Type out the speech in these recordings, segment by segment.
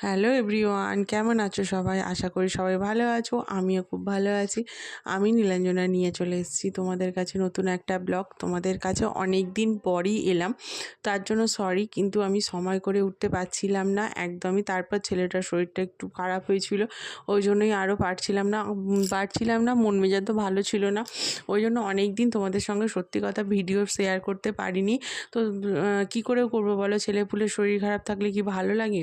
Hello everyone কেমন আছো সবাই? আশা করি সবাই ভালো আছো। আমিও খুব ভালো আছি। আমি নীলাঞ্জনা নিয়ে চলে এসেছি তোমাদের কাছে নতুন একটা ব্লগ। তোমাদের কাছে অনেক দিন পরই এলাম। তার জন্য সরি কিন্তু আমি সময় করে উঠতে পারছিলাম না। একদমই তারপর ছেলেটার শরীরটা একটু খারাপ হয়েছিল। ওই জন্যই আরও পারছিলাম না। পারছিলাম না। মন মেজাজ তো ভালো ছিল না। ওই জন্য অনেক দিন তোমাদের সঙ্গে সত্যি কথা ভিডিও শেয়ার করতে পারিনি। তো কী করে করব বলো? ছেলে ছেলেপুলের শরীর খারাপ থাকলে কি ভালো লাগে?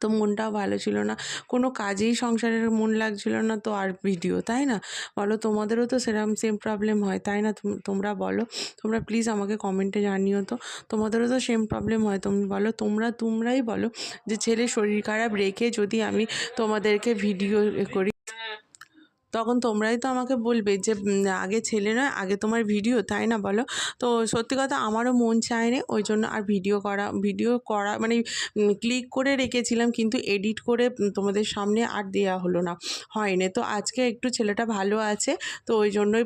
তো মনটাও ভালো ছিল না। কোনো কাজেই সংসারের মন লাগছিল না তো আর ভিডিও তাই না? বলো তোমাদেরও তো সেরকম সেম প্রবলেম হয়, তাই না? তোম- তোমরা বলো। তোমরা প্লিজ আমাকে কমেন্টে জানিও তো। তোমাদেরও তো সেম প্রবলেম হয়, তুমি, বলো তোমরা, তোমরাই বলো যে ছেলে শরীর খারাপ রেখে যদি আমি তোমাদেরকে ভিডিও করি। তখন তোমরাই তো আমাকে বলবে যে আগে ছেলে নয়, আগে তোমার ভিডিও তাই না বলো? তো সত্যি কথা আমারও মন চায় না, ওই জন্য আর ভিডিও করা ভিডিও করা মানে ক্লিক করে রেখেছিলাম কিন্তু এডিট করে তোমাদের সামনে আর দেওয়া হলো না হয়নি তো আজকে একটু ছেলেটা ভালো আছে, তো ওই জন্যই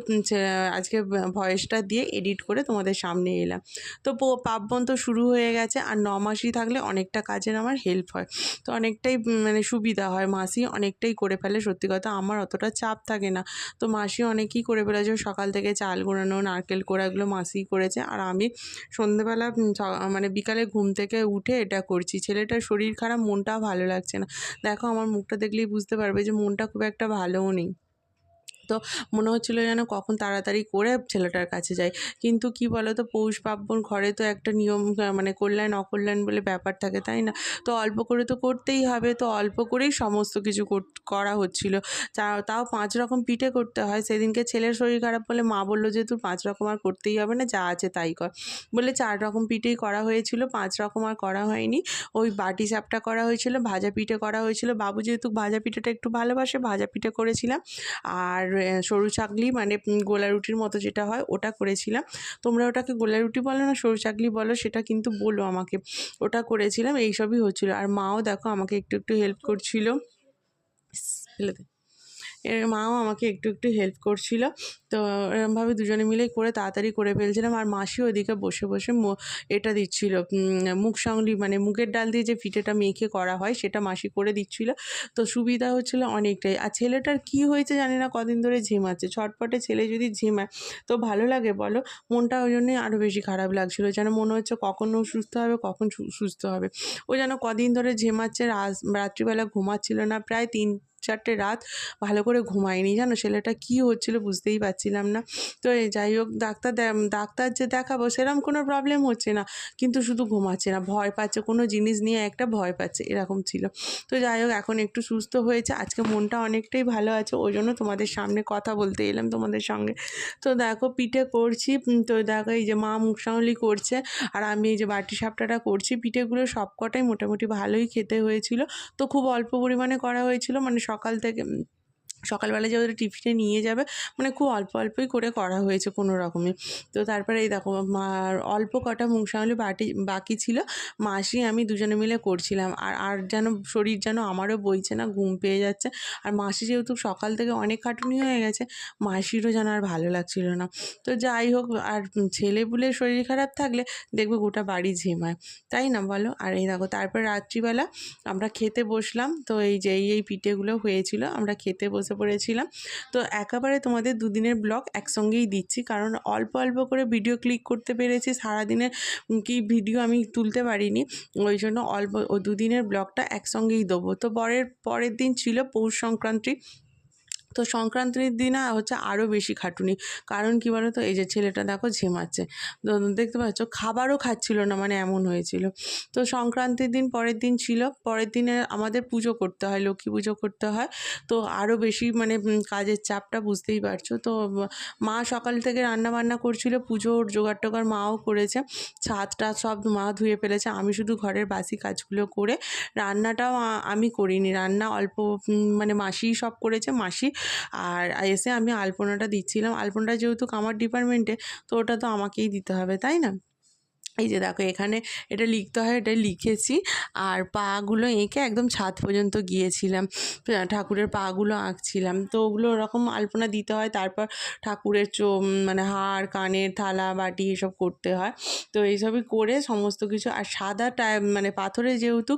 আজকে ভয়েসটা দিয়ে এডিট করে তোমাদের সামনে এলাম। তো পো- পার্বণ তো শুরু হয়ে গেছে, আর ন মাসই থাকলে অনেকটা কাজের আমার হেল্প হয়। তো অনেকটাই মানে সুবিধা হয়, মাসি অনেকটাই করে ফেলে, সত্যি কথা আমার অতটা চাপ থাকে না। তো মাসি অনেকই করে ফেলেছে সকাল থেকে চাল গোড়ানো, নারকেল কোড়া এগুলো মাসিই করেছে। আর আমি সন্ধেবেলা মানে বিকালে ঘুম থেকে উঠে এটা করছি। ছেলেটার শরীর খারাপ মনটা ভালো লাগছে না। দেখো আমার মুখটা দেখলেই বুঝতে পারবে যে মনটা খুব একটা ভালোও নেই। তো মনে হচ্ছিল যেন কখন তাড়াতাড়ি করে ছেলেটার কাছে যাই। কিন্তু কি বলো তো পৌষ পার্বণ ঘরে তো একটা নিয়ম মানে কল্যাণ, অকল্যাণ বলে ব্যাপার থাকে, তাই না? তো অল্প করে তো করতেই হবে, তো অল্প করেই সমস্ত কিছু করা হচ্ছিল। তাও পাঁচ রকম পিঠে করতে হয়। সেদিনকে ছেলের শরীর খারাপ বলে মা বলল যে তুই পাঁচ রকম আর করতেই হবে না, যা আছে তাই কর। বলে চার রকম পিঠেই করা হয়েছিল, পাঁচ রকম আর করা হয়নি। ওই বাটি চাপটা করা হয়েছিল, ভাজা পিঠে করা হয়েছিল। বাবু যেহেতু ভাজা পিঠেটা একটু ভালোবাসে, ভাজা পিঠে করেছিলাম। আর সরু চাকলি মানে গোলা রুটির মতো যেটা হয়, ওটা করেছিলাম। তোমরা ওটাকে গোলা রুটি বলো না, সরু চাকলি বলো, সেটা কিন্তু বলো আমাকে। ওটা করেছিলাম, এইসবই হচ্ছিল। আর মাও দেখো আমাকে একটু একটু হেল্প করছিল। ফেলে এর মাও আমাকে একটু একটু হেল্প করছিল। তো এরমভাবে দুজনে মিলেই করে তাড়াতাড়ি করে ফেলছিলাম। আর মাসি ওদিকে বসে বসে এটা দিচ্ছিল মুখ সঙ্গলি মানে মুগের ডাল দিয়ে যে পিঠেটা মেখে করা হয়, সেটা মাসি করে দিচ্ছিল। তো সুবিধা হচ্ছিল অনেকটাই। আর ছেলেটার কি হয়েছে জানি না, কদিন ধরে ঝিমাচ্ছে ছটপটে ছেলে যদি ঝিমায়, তো ভালো লাগে বলো? মনটা ওই জন্যই আরও বেশি খারাপ লাগছিল। যেন মনে হচ্ছে কখনও সুস্থ হবে, কখন সুস্থ হবে। ও যেন কদিন ধরে ঝিমাচ্ছে, রাত- রাত্রিবেলা ঘুমাচ্ছিল না। প্রায় তিন চারটে রাত ভালো করে ঘুমায়নি। জানো ছেলেটা কী হচ্ছিল বুঝতেই পারছিলাম না। তো যাই হোক, ডাক্তার ডাক্তার যে দেখাবো সেরকম কোনো প্রবলেম হচ্ছে না। কিন্তু শুধু ঘুমাচ্ছে না, ভয় পাচ্ছে, কোনো জিনিস নিয়ে একটা ভয় পাচ্ছে, এরকম ছিল। তো যাই হোক, এখন একটু সুস্থ হয়েছে। আজকে মনটা অনেকটাই ভালো আছে, ওই জন্য তোমাদের সামনে কথা বলতে এলাম তোমাদের সঙ্গে। তো দেখো, পিঠে করছি তো দেখো এই যে মা মুখ সামলি করছে, আর আমি এই যে বাটি সাপটাটা করছি, পিঠেগুলো সবকটাই মোটামুটি ভালোই খেতে হয়েছিল। তো খুব অল্প পরিমাণে করা হয়েছিল মানে সকাল থেকে সকালবেলা যে ওদের টিফিনে নিয়ে যাবে মানে খুব অল্প অল্পই করে করা হয়েছে কোনো রকমে। তো তারপরে এই দেখো, মার অল্প কটা মুংশামলি বাটি, বাকি ছিল, মাসি আমি দুজনে মিলে করছিলাম। আর আর যেন শরীর যেন আমারও বইছে না, ঘুম পেয়ে যাচ্ছে। আর মাসি যেহেতু সকাল থেকে অনেক খাটুনি হয়ে গেছে, মাসিরও যেন আর ভালো লাগছিল না। তো যাই হোক, আর ছেলেপুলে শরীর খারাপ থাকলে দেখবে গোটা বাড়ি ঝেমায়। তাই না বলো? আর এই দেখো, তারপর রাত্রিবেলা আমরা খেতে বসলাম। তো এই যে এই পিঠেগুলো হয়েছিল, আমরা খেতে বসে পড়েছিলাম। তো একেবারে তোমাদের দুদিনের ব্লগ একসঙ্গেই দিচ্ছি। কারণ অল্প অল্প করে ভিডিও ক্লিক করতে পেরেছি। সারাদিনের কি ভিডিও আমি তুলতে পারিনি। ওই জন্য অল্প দুদিনের ব্লগটা একসঙ্গেই দেবো। তো পরের পরের দিন ছিল পৌষ সংক্রান্তি। তো সংক্রান্তির দিন হচ্ছে আরও বেশি খাটুনি। কারণ কি বলো তো এই যে ছেলেটা দেখো ঝিমাচ্ছে। তো দেখতে পাচ্ছ, খাবারও খাচ্ছিল না মানে এমন হয়েছিল। তো সংক্রান্তির দিন পরের দিন ছিল। পরের দিনে আমাদের পুজো করতে হয়, লক্ষ্মী পুজো করতে হয়। তো আরও বেশি মানে কাজের চাপটা বুঝতেই পারছ। তো মা সকাল থেকে রান্না বান্না করছিল, পুজোর জোগাড় টোগাড় মাও করেছে। ছাদটা সব মা ধুয়ে ফেলেছে। আমি শুধু ঘরের বাসি কাজগুলো করে রান্নাটাও আমি করিনি। রান্না অল্প মানে মাসিই সব করেছে। মাসি আর এসে আমি আলপনাটা দিচ্ছিলাম। আলপনাটা যেহেতু আমার ডিপার্টমেন্টে তো ওটা তো আমাকেই দিতে হবে, তাই না? এই যে দেখো এখানে এটা লিখতে হয় এটা লিখেছি। আর পাগুলো এঁকে একদম ছাদ পর্যন্ত গিয়েছিলাম। ঠাকুরের পাগুলো আঁকছিলাম। তো ওগুলো ওরকম আলপনা দিতে হয়, তারপর ঠাকুরের চো মানে হাড় কানের থালা, বাটি এসব করতে হয়। তো এইসবই করে সমস্ত কিছু। আর সাদা টাই মানে পাথরে যেহেতু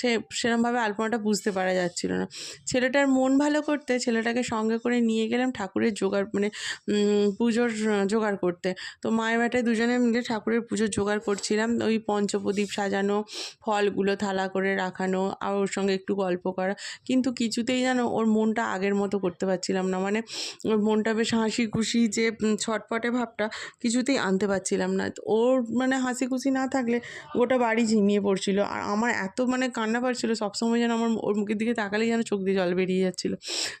সে, সেরমভাবে আলপনাটা বুঝতে পারা যাচ্ছিল না। ছেলেটার মন ভালো করতে, ছেলেটাকে সঙ্গে করে নিয়ে গেলাম ঠাকুরের জোগাড় মানে পুজোর জোগাড় করতে। তো মায়ের বেটায় দুজনে মিলে ঠাকুরের পুজোর জোগাড় করছিলাম, ওই পঞ্চপ্রদীপ সাজানো, ফলগুলো থালা করে রাখানো, আর ওর সঙ্গে একটু গল্প করা। কিন্তু কিছুতেই যেন ওর মনটা আগের মতো করতে পারছিলাম না। মানে ওর মনটা বেশ হাসি খুশি যে ছটপটে ভাবটা কিছুতেই আনতে পারছিলাম না। ওর মানে হাসি খুশি না থাকলে গোটা বাড়ি ঝিমিয়ে পড়ছিল। আর আমার এত মানে কান্না পাচ্ছিলো, সবসময় যেন আমার ওর মুখের দিকে তাকালেই যেন চোখ দিয়ে জল বেরিয়ে যাচ্ছিল।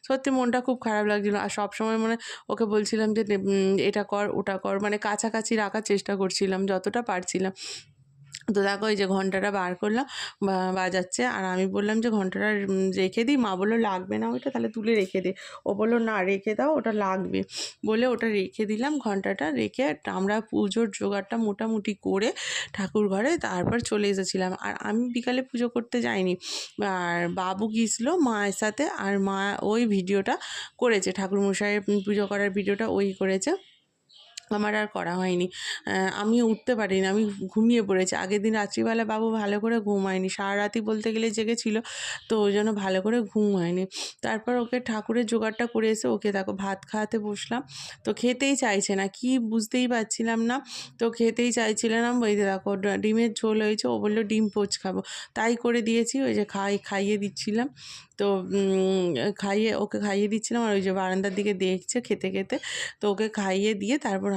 সত্যি মনটা খুব খারাপ লাগছিল। আর সবসময় মানে ওকে বলছিলাম যে এটা কর, ওটা কর। মানে কাছাকাছি রাখার চেষ্টা করছিলাম। যতটা পারছিলাম। তো দেখো এই যে ঘন্টাটা বার করলাম বাজাচ্ছে। আর আমি বললাম যে ঘন্টাটা রেখে দিই। মা বলল, লাগবে না ওইটা? তাহলে তুলে রেখে দে। ও বলল, না, রেখে দাও, ওটা লাগবে। বলে ওটা রেখে দিলাম, ঘন্টাটা রেখে আমরা পুজোর জোগাড়টা মোটামুটি করে ঠাকুর ঘরে তারপর চলে এসেছিলাম। আর আমি বিকালে পুজো করতে যাইনি। আর বাবু গিয়েছিল মায়ের সাথে, আর মা ওই ভিডিওটা করেছে। ঠাকুর ঠাকুরমশাইয়ের পুজো করার ভিডিওটা ওই করেছে। আমার আর করা হয়নি। আমি উঠতে পারিনি, আমি ঘুমিয়ে পড়েছি। আগের দিন রাত্রিবেলা বাবু ভালো করে ঘুমায়নি সারা রাতই বলতে গেলে জেগেছিল, তো ওই জন্য ভালো করে ঘুম হয়নি। তারপর ওকে ঠাকুরের জোগাড়টা করে এসে ওকে দেখো ভাত খাওয়াতে বসলাম। তো খেতেই চাইছে না, কি বুঝতেই পারছিলাম না। তো খেতেই চাইছিল না ওই যে দেখো ডিমের ঝোল হয়েছে, ও বলল ডিম পোচ খাব। তাই করে দিয়েছি, ওই যে খাই, খাইয়ে দিচ্ছিলাম। তো খাইয়ে, ওকে খাইয়ে দিচ্ছিলাম, আর ওই যে বারান্দার দিকে দেখছে খেতে খেতে। তো ওকে খাইয়ে দিয়ে তারপর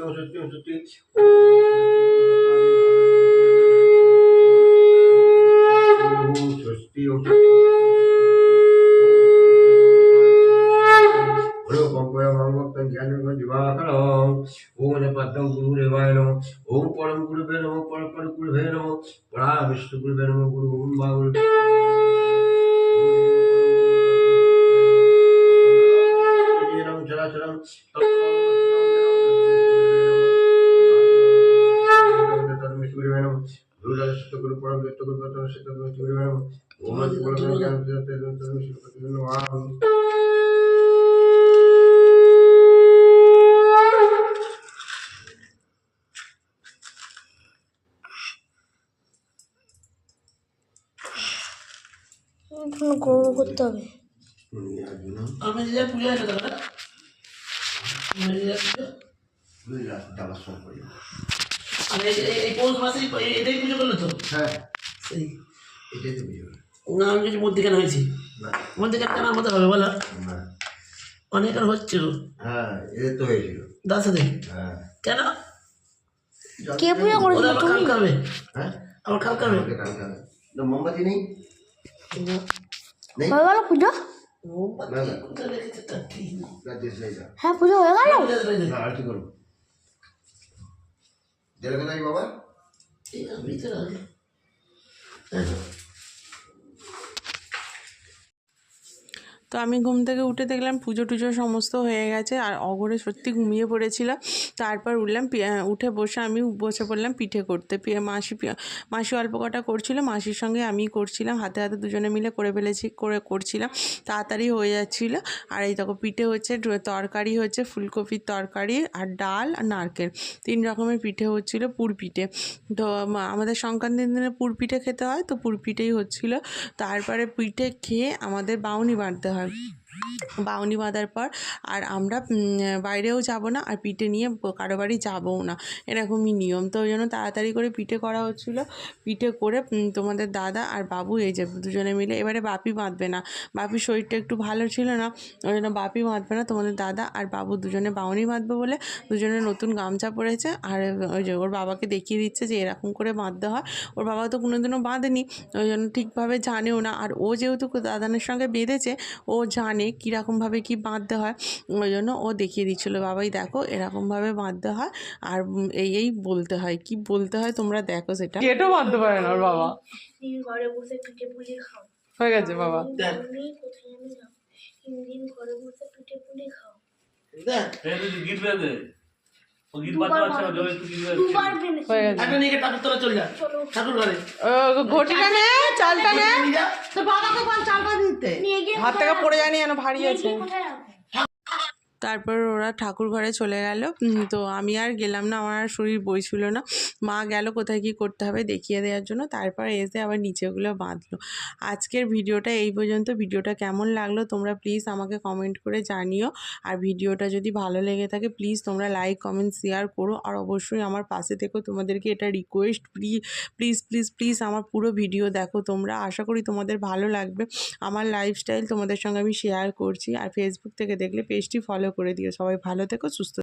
সৃষ্টি ওম সৃষ্টি ওম কর্তব্য সিং গণমত্তারি নানা দেবতা ওম সৃষ্টি ওম সৃষ্টি ওম সৃষ্টি ওম সৃষ্টি ওম হলো পঙ্কয় মঙ্গলং জ্ঞানগ দিবাকরং ওম পদ্মং গুরুদেবায় নমঃ ওম পরম গুরুবে নমঃ পরম পরম গুরুবে নমঃ পরা বিষ্ণু গুরুবে নমঃ গুরু ওম মা গুরু চরাচরম গুরু পরম দত্ত গুরু পরম সত্য গুরু গুরু নমঃ ওম গুরু জ্ঞান তত্ত্ব তত্ত্ব শিব নমঃ কোনো গরু করতে হবে। আমি যে পুজো আছে দাদা। আমি যে পুজো। আমি এই- এই- এই পৌষ মাসে এটাই পুজো করল তো? হ্যাঁ। সেই। এটাই তো বুঝো না আমি কিছু মধ্যিখানে হয়েছি। না। মধ্যিখানে আমার মতো হবে বলো। অনেক আর হচ্ছে হ্যাঁ এদের তো হয়েছিল। দাস সাথে হ্যাঁ। কেন? কে পুজো ওরা করেছিল আবার তুমি? খাবে হ্যাঁ? খাবে। না, মোমবাতি নেই? নেই? হয়ে গেল পুজো? হ্যাঁ পুজো হয়ে গেল? আর কি করব? দেড় বাবা এই আমি ভিতরে আগে হ্যাঁ। তো আমি ঘুম থেকে উঠে দেখলাম পুজো টুজো সমস্ত হয়ে গেছে আর অগরে সত্যি ঘুমিয়ে পড়েছিলাম। তারপর উঠলাম উঠে বসে আমি বসে পড়লাম পিঠে করতে। মাসি মাসি অল্প কটা করছিল, মাসির সঙ্গে আমি করছিলাম, হাতে হাতে দুজনে মিলে করে ফেলেছি, করে করছিলাম। তাড়াতাড়ি হয়ে যাচ্ছিল। আর এই দেখো পিঠে হচ্ছে তরকারি হচ্ছে, ফুলকপির তরকারি আর ডাল আর নারকেল। তিন রকমের পিঠে হচ্ছিল পুর পিঠে। তো আমাদের সংক্রান্তির দিনে পুর পিঠে খেতে হয়, তো পুর পিঠেই হচ্ছিল। তারপরে পিঠে খেয়ে আমাদের বাউনি বাঁধতে হয়। হয়? বাউনি বাঁধার পর আর আমরা বাইরেও যাব না আর পিঠে নিয়ে কারও বাড়ি যাবও না। এরকমই নিয়ম। তো ওই জন্য তাড়াতাড়ি করে পিঠে করা হচ্ছিল। পিঠে করে তোমাদের দাদা আর বাবু এই যে দুজনে মিলে এবারে বাপি বাঁধবে না। বাপির শরীরটা একটু ভালো ছিল না, ওই জন্য বাপি বাঁধবে না। তোমাদের দাদা আর বাবু দুজনে বাউনি বাঁধবে বলে দুজনে নতুন গামছা পরেছে। আর ওই যে ওর বাবাকে দেখিয়ে দিচ্ছে যে এরকম করে বাঁধতে হয়। ওর বাবা তো কোনোদিনও বাঁধেনি। ওই জন্য ঠিকভাবে জানেও না। আর ও যেহেতু দাদানের সঙ্গে বেঁধেছে, ও জানে কীরকমভাবে কি বাঁধতে হয় ওই জন্য ও দেখিয়ে দিচ্ছিল বাবাই দেখো এরকমভাবে বাঁধতে হয় আর এই এই বলতে হয়। কি বলতে হয় তোমরা দেখো সেটা। এটাও বাঁধতে পারে না ওর বাবা। ঘরে বসে পিঠে পুলি খাও। হয়ে গেছে বাবা। কোথায় আমি যাও তিন দিন ঘরে বসে পিঠে পুলি খাও। দেখ ঘটিটা নে চালটা নে। নিয়ে বাবাকে বল চালটা দিতে? হাত থেকে পড়ে যায়নি যেন ভারী আছে। তারপর ওরা ঠাকুর ঘরে চলে গেল। তো আমি আর গেলাম না, আমার আর শরীর বইছিল না। মা গেল কোথায় কী করতে হবে দেখিয়ে দেওয়ার জন্য, তারপর এসে আবার নিচেগুলো বাঁধলো। আজকের ভিডিওটা এই পর্যন্ত। ভিডিওটা কেমন লাগল তোমরা প্লিজ আমাকে কমেন্ট করে জানিও। আর ভিডিওটা যদি ভালো লেগে থাকে প্লিজ তোমরা লাইক কমেন্ট শেয়ার করো। আর অবশ্যই আমার পাশে থেকো, তোমাদেরকে এটা request please please please please আমার পুরো ভিডিও দেখো তোমরা। আশা করি তোমাদের ভালো লাগবে। আমার লাইফস্টাইল তোমাদের সঙ্গে আমি শেয়ার করছি। আর ফেসবুক থেকে দেখলে পেজটি ফলো করে দিও। সবাই ভালো থেকো সুস্থ